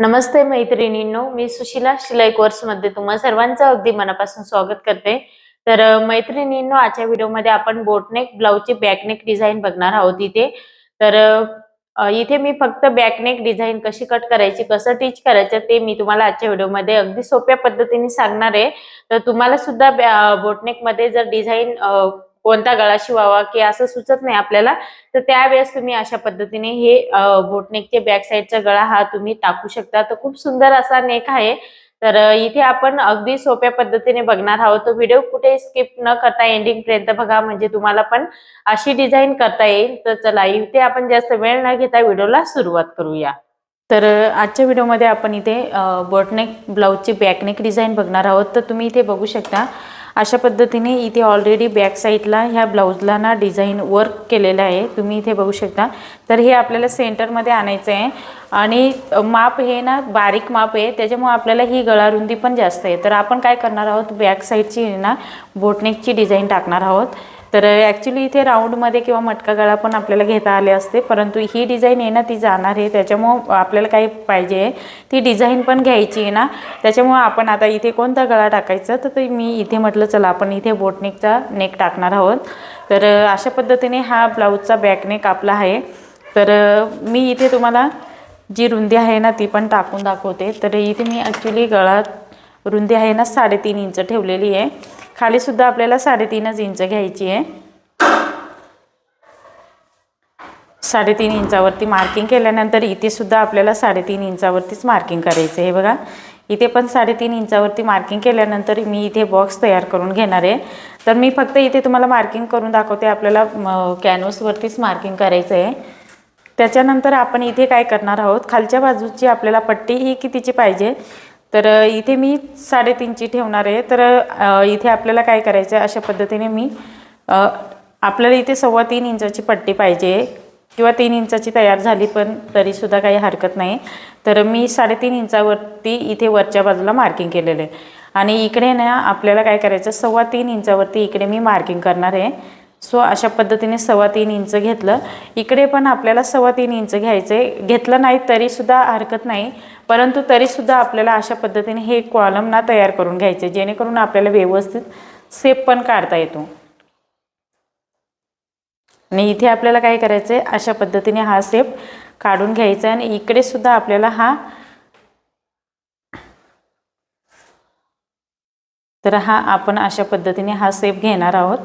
नमस्ते मैत्रिणींनो मी सुशिला शिलाई कोर्समध्ये तुम्हा सर्वांचं अगदी मनापासून स्वागत करते. तर मैत्रिणींनो आजच्या व्हिडिओमध्ये आपण बोटनेक ब्लाऊजची बॅकनेक डिझाईन बघणार आहोत इथे. तर इथे मी फक्त बॅकनेक डिझाईन कशी कट करायची कसं टीच करायचं ते मी तुम्हाला आजच्या व्हिडिओमध्ये अगदी सोप्या पद्धतीने सांगणार आहे. तर तुम्हाला सुद्धा बोटनेकमध्ये जर डिझाईन कोणता गळा शिवावा की असं सुचत नाही आपल्याला तर त्यावेळेस तुम्ही अशा पद्धतीने हे बोटनेकच्या बोटनेकचे बॅक साईडचा गळा हा तुम्ही टाकू शकता. तर खूप सुंदर असा नेक आहे. तर इथे आपण अगदी सोप्या पद्धतीने बघणार आहोत. तो व्हिडिओ कुठे स्किप न करता एंडिंग पर्यंत बघा. म्हणजे तुम्हाला पण अशी डिझाईन करता येईल. तर चला इथे आपण जास्त वेळ न घेता व्हिडिओला सुरुवात करूया. तर आजच्या व्हिडिओमध्ये आपण इथे बोटनेक ब्लाऊजची बॅकनेक डिझाईन बघणार आहोत. तर तुम्ही इथे बघू शकता अशा पद्धतीने इथे ऑलरेडी बॅक साईडला ह्या ब्लाऊजला ना डिझाईन वर्क केलेलं आहे. तुम्ही इथे बघू शकता. तर हे आपल्याला सेंटरमध्ये आणायचं आहे. आणि माप हे ना बारीक माप आहे. त्याच्यामुळे आपल्याला ही गळारुंदी पण जास्त आहे. तर आपण काय करणार आहोत? बॅक साईडची ना बोटनेकची डिझाईन टाकणार आहोत. तर ॲक्च्युली इथे राऊंडमध्ये किंवा मटका गळा पण आपल्याला घेता आले असते परंतु ही डिझाईन आहे ना ती जाणार आहे. त्याच्यामुळं आपल्याला काय पाहिजे आहे. ती डिझाईन पण घ्यायची आहे ना. त्याच्यामुळं आपण आता इथे कोणता गळा टाकायचा? तर ते मी इथे म्हटलं चला आपण इथे बोटनेकचा नेक टाकणार आहोत. तर अशा पद्धतीने हा ब्लाऊजचा बॅकनेक आपला आहे. तर मी इथे तुम्हाला जी रुंदी आहे ना ती पण टाकून दाखवते. तर इथे मी ॲक्च्युली गळा रुंदी आहे ना साडेतीन इंच ठेवलेली आहे. खालीसुद्धा आपल्याला साडेतीनच इंच घ्यायची आहे. साडेतीन इंचावरती मार्किंग केल्यानंतर इथे सुद्धा आपल्याला साडेतीन इंचावरतीच मार्किंग करायचं आहे. बघा इथे पण साडेतीन इंचावरती मार्किंग केल्यानंतर मी इथे बॉक्स तयार करून घेणार आहे. तर मी फक्त इथे तुम्हाला मार्किंग करून दाखवते आपल्याला कॅनव्हसवरतीच मार्किंग करायचं आहे. त्याच्यानंतर आपण इथे काय करणार आहोत खालच्या बाजूची आपल्याला पट्टी ही कितीची पाहिजे? तर इथे मी साडेतीनची ठेवणार आहे. तर इथे आपल्याला काय करायचं आहे अशा पद्धतीने मी आपल्याला इथे सव्वा तीन इंचाची पट्टी पाहिजे किंवा तीन इंचाची तयार झाली पण तरीसुद्धा काही हरकत नाही. तर मी साडेतीन इंचावरती इथे वरच्या बाजूला मार्किंग केलेलं आहे. आणि इकडे ना आपल्याला काय करायचं सव्वा तीन इंचावरती इकडे मी मार्किंग करणार आहे. सो अशा पद्धतीने सव्वा तीन इंच घेतलं. इकडे पण आपल्याला सव्वा तीन इंच घ्यायचं. आहे घेतलं नाही तरीसुद्धा हरकत नाही. परंतु तरीसुद्धा आपल्याला अशा पद्धतीने हे कॉलम ना तयार करून घ्यायचे जेणेकरून आपल्याला व्यवस्थित सेप पण काढता येतो. आणि इथे आपल्याला काय करायचं आहे अशा पद्धतीने हा सेप काढून घ्यायचा आहे. आणि इकडे सुद्धा आपल्याला हा तर हा आपण अशा पद्धतीने हा सेप घेणार आहोत.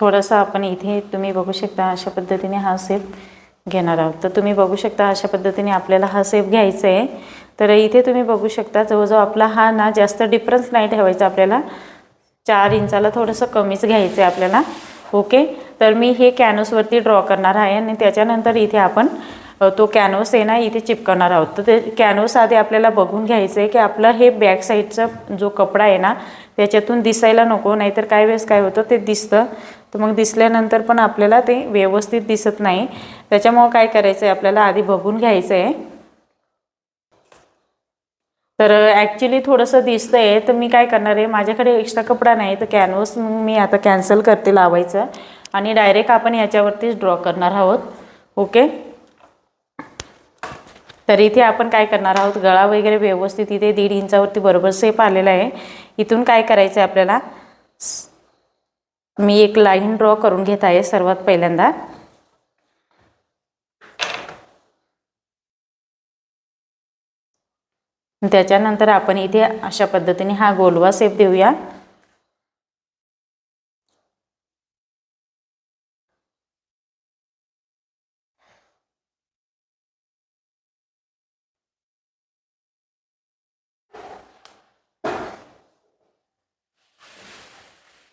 थोडंसं आपण इथे तुम्ही बघू शकता अशा पद्धतीने हा सेप घेणार आहोत. तर तुम्ही बघू शकता अशा पद्धतीने आपल्याला हा सेप घ्यायचा आहे. तर इथे तुम्ही बघू शकता जवळजवळ आपला हा ना जास्त डिफरन्स नाही ठेवायचा आपल्याला. चार इंचाला थोडंसं कमीच घ्यायचं आहे आपल्याला. ओके तर मी हे कॅनव्हसवरती ड्रॉ करणार आहे आणि त्याच्यानंतर इथे आपण तो कॅनव्हस आहे ना इथे चिपकवणार आहोत. तर ते कॅनव्हस आधी आपल्याला बघून घ्यायचं आहे की आपलं हे बॅक साईडचा जो कपडा आहे ना त्याच्यातून दिसायला नको नाहीतर काय वेळेस काय होतं ते दिसतं. तर मग दिसल्यानंतर पण आपल्याला ते व्यवस्थित दिसत नाही. त्याच्यामुळं काय करायचं आहे आपल्याला आधी बघून घ्यायचं आहे तर ॲक्च्युली थोडंसं दिसतं आहे तर मी काय करणार आहे? माझ्याकडे एक्स्ट्रा कपडा नाही तर कॅनव्हस मी आता कॅन्सल करते लावायचं. आणि डायरेक्ट आपण याच्यावरतीच ड्रॉ करणार आहोत. ओके तर इथे आपण काय करणार आहोत? गळा वगैरे व्यवस्थित इथे दीड इंचावरती बरोबर सेप आलेला आहे. इथून काय करायचं आहे आपल्याला? स- मी एक लाईन ड्रॉ करून घेत आहे सर्वात पहिल्यांदा. त्याच्यानंतर आपण इथे अशा पद्धतीने हा गोलवा सेप देऊया.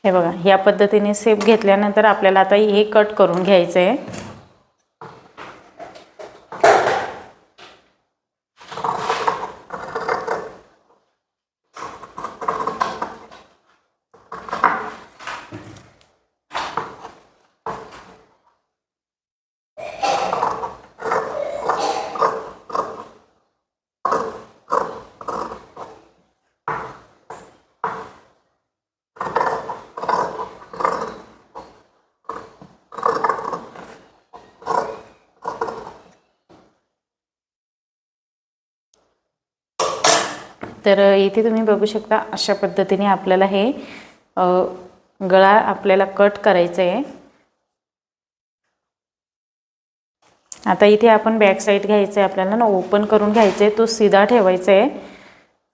हे बघा ह्या पद्धतीने सेप घेतल्यानंतर आपल्याला आता हे कट करून घ्यायचं आहे तर इथे तुम्ही बघू शकता अशा पद्धतीने आपल्याला हे गळा आपल्याला कट करायचं आहे आता इथे आपण बॅक साईड घ्यायचं आहे आपल्याला ना ओपन करून घ्यायचं आहे तो सीधा ठेवायचा आहे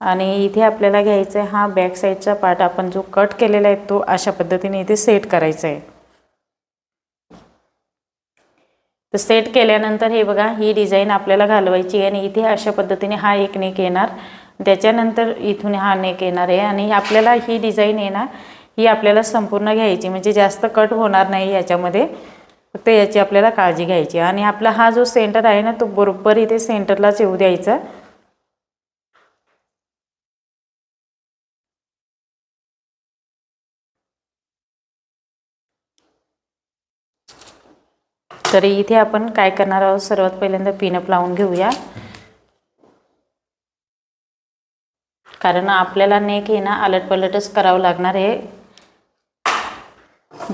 आणि इथे आपल्याला घ्यायचा आहे हा बॅक साईडचा पार्ट आपण जो कट केलेला आहे तो अशा पद्धतीने इथे सेट करायचा आहे तर सेट केल्यानंतर हे बघा ही डिझाईन आपल्याला घालवायची आहे आणि इथे अशा पद्धतीने हा एक नेक येणार. त्याच्यानंतर इथून हा नेक येणार आहे आणि आपल्याला ही डिझाईन आहे ना ही आपल्याला संपूर्ण घ्यायची म्हणजे जास्त कट होणार नाही याच्यामध्ये. फक्त याची आपल्याला काळजी घ्यायची आणि आपला हा जो सेंटर आहे ना तो बरोबर इथे सेंटरलाच येऊ द्यायचा. तर इथे आपण काय करणार आहोत? सर्वात पहिल्यांदा पिनअप लावून घेऊया. कारण आपल्याला नेक हे ना अलट पलटच करावं लागणार आहे.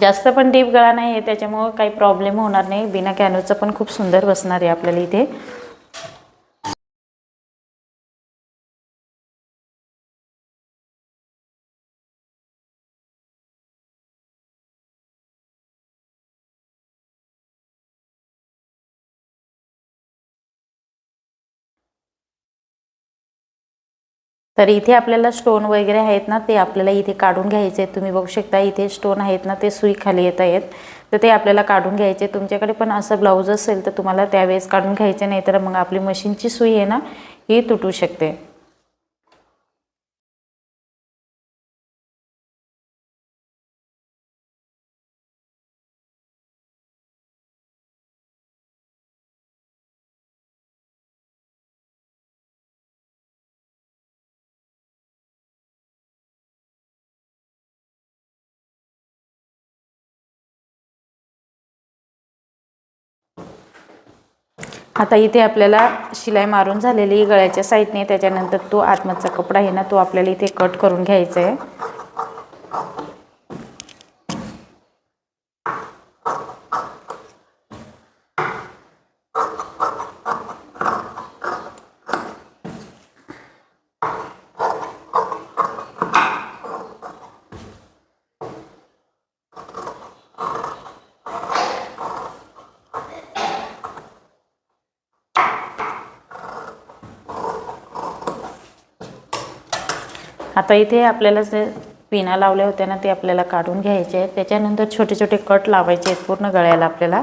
जास्त पण डीप गळा नाही आहे त्याच्यामुळं काही प्रॉब्लेम होणार नाही. बिना कॅनोचं पण खूप सुंदर बसणार आहे आपल्याला इथे. तर इथे आपल्याला स्टोन वगैरे आहेत ना ते आपल्याला इथे काढून घ्यायचे आहेत. तुम्ही बघू शकता इथे स्टोन आहेत ना ते सुई खाली येत आहेत. तर ते आपल्याला काढून घ्यायचे तुमच्याकडे पण असं ब्लाऊज असेल तर तुम्हाला त्यावेळेस काढून घ्यायचे नाही तर मग आपली मशीनची सुई आहे ना ही तुटू शकते. आता इथे आपल्याला शिलाई मारून झालेली गळ्याच्या साईडने त्याच्यानंतर तो आतमधचा कपडा आहे ना तो आपल्याला इथे कट करून घ्यायचा आहे आता इथे आपल्याला जे पिना लावल्या होत्या ना ते आपल्याला काढून घ्यायचे आहेत. त्याच्यानंतर छोटे छोटे कट लावायचे आहेत पूर्ण गळ्याला आपल्याला.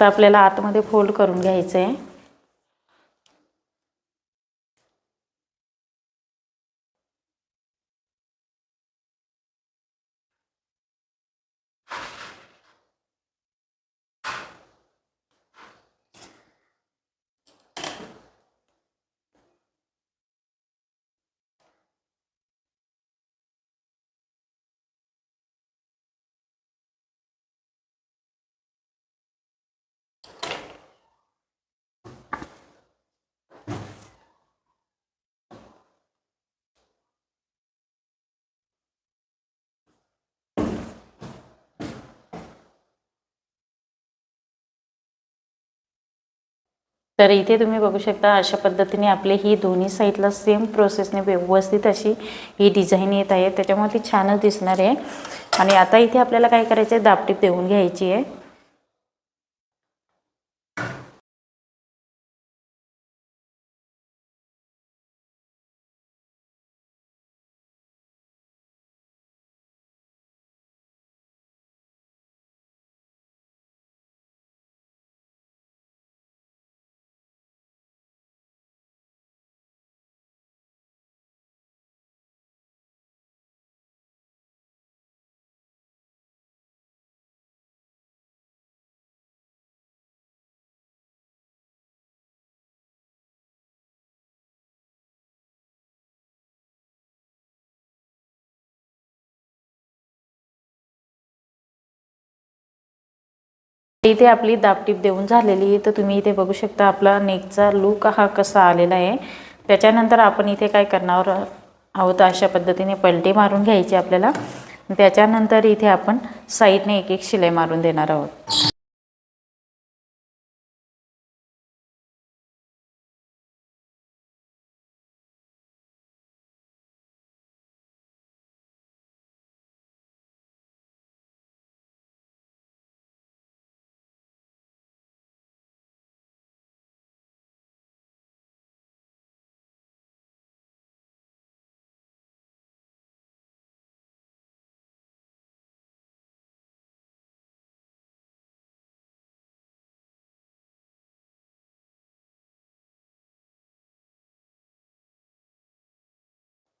आता आपल्याला आतमध्ये फोल्ड करून घ्यायचं आहे तर इथे तुम्ही बघू शकता अशा पद्धतीने आपले ही दोन्ही साईडला सेम प्रोसेसने व्यवस्थित अशी ही डिझाईन येत आहे. त्याच्यामुळे ती छानच दिसणार आहे. आणि आता इथे आपल्याला काय करायचं आहे दापटीप देऊन घ्यायची आहे. इथे आपली दापटीप देऊन झालेली आहे. तर तुम्ही इथे बघू शकता आपला नेकचा लूक हा कसा आलेला आहे. त्याच्यानंतर आपण इथे काय करणार आहोत अशा पद्धतीने पलटी मारून घ्यायची आपल्याला. त्याच्यानंतर इथे आपण साईडने एक एक शिलाई मारून देणार आहोत.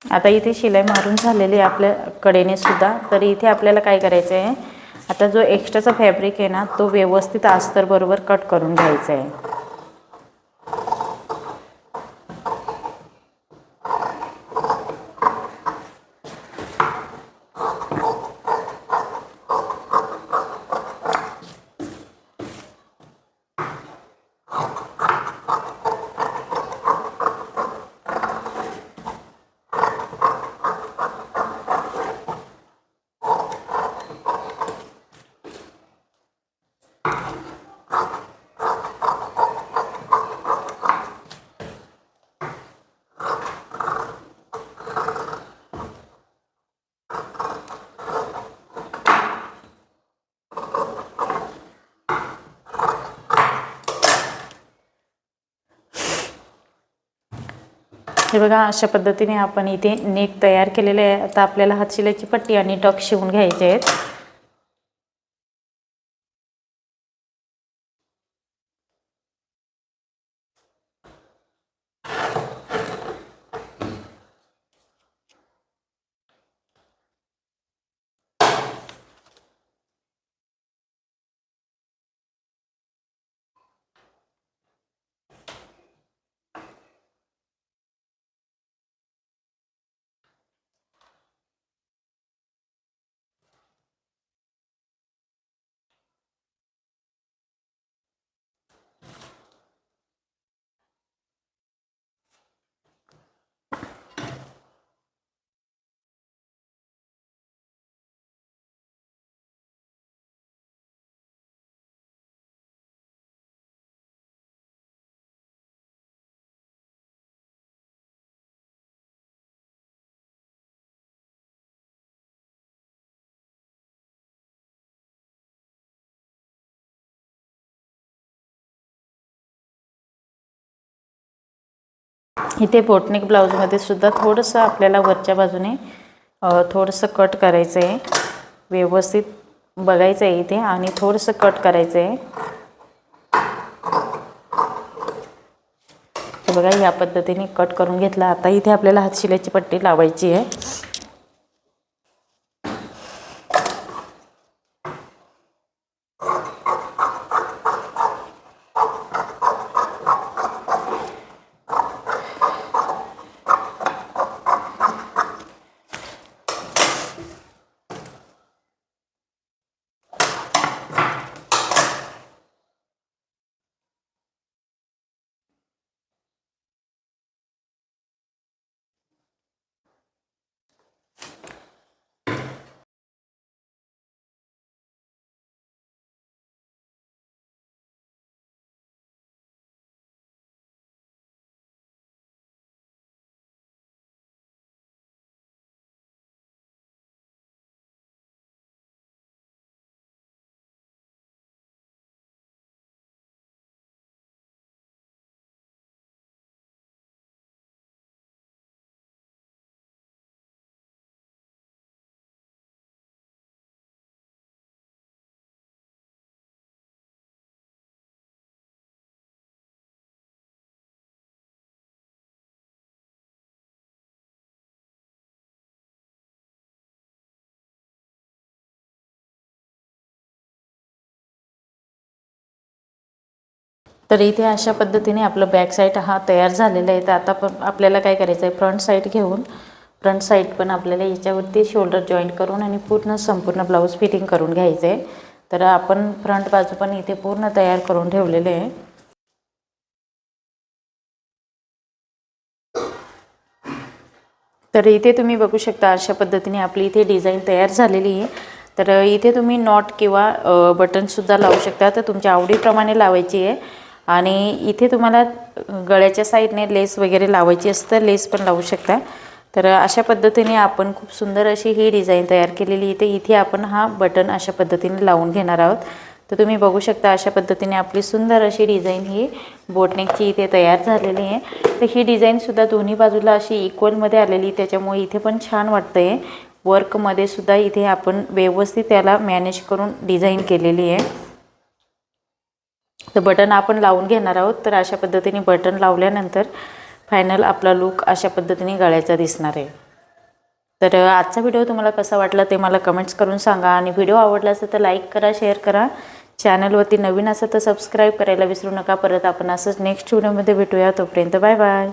आता इथे शिलाई मारून झालेली आहे आपल्या कडेने सुद्धा. तर इथे आपल्याला काय करायचं आहे? आता जो एक्स्ट्राचा फॅब्रिक आहे ना तो व्यवस्थित आस्तर बरोबर कट करून घ्यायचा आहे. हे बघा अशा पद्धतीने आपण इथे नेक तयार केलेले आहे. आता आपल्याला हातशिलाची पट्टी आणि टॉक शिवून घ्यायचे आहेत. इथे बोटनिक ब्लाऊजमध्ये सुद्धा थोडंसं आपल्याला वरच्या बाजूने थोडंसं कट करायचं आहे व्यवस्थित बघायचं आहे इथे आणि थोडंसं कट करायचं आहे बघा या पद्धतीने कट करून घेतला. आता इथे आपल्याला हातशिलाची पट्टी लावायची आहे. तर इथे अशा पद्धतीने आपलं बॅक साईड हा तयार झालेला आहे. तर आता पण आपल्याला काय करायचं आहे? फ्रंट साईड घेऊन फ्रंट साईड पण आपल्याला याच्यावरती शोल्डर जॉईंट करून आणि पूर्ण संपूर्ण ब्लाऊज फिटिंग करून घ्यायचं आहे. तर आपण फ्रंट बाजू पण इथे पूर्ण तयार करून ठेवलेले आहे. तर इथे तुम्ही बघू शकता अशा पद्धतीने आपली इथे डिझाईन तयार झालेली आहे. तर इथे तुम्ही नॉट किंवा बटनसुद्धा लावू शकता. तर तुमच्या आवडीप्रमाणे लावायची आहे. आणि इथे तुम्हाला गळ्याच्या साईडने लेस वगैरे लावायची असतं लेस पण लावू शकता. तर अशा पद्धतीने आपण खूप सुंदर अशी ही डिझाईन तयार केलेली इथे इथे आपण हा बटन अशा पद्धतीने लावून घेणार आहोत. तर तुम्ही बघू शकता अशा पद्धतीने आपली सुंदर अशी डिझाईन ही बोटनेकची इथे तयार झालेली आहे. तर ही डिझाईनसुद्धा दोन्ही बाजूला अशी इक्वलमध्ये आलेली त्याच्यामुळे इथे पण छान वाटतं आहे वर्कमध्ये सुद्धा इथे आपण व्यवस्थित त्याला मॅनेज करून डिझाईन केलेली आहे. तर बटन आपण लावून घेणार आहोत तर अशा पद्धतीने बटन लावल्यानंतर फायनल आपला लूक अशा पद्धतीने गळ्याचा दिसणार आहे. तर आजचा व्हिडिओ तुम्हाला कसा वाटला ते मला कमेंट्स करून सांगा आणि व्हिडिओ आवडला असेल तर लाईक करा शेअर करा. चॅनलवरती नवीन असेल तर सबस्क्राईब करायला विसरू नका. परत आपण असंच नेक्स्ट व्हिडिओमध्ये भेटूया. तोपर्यंत बाय बाय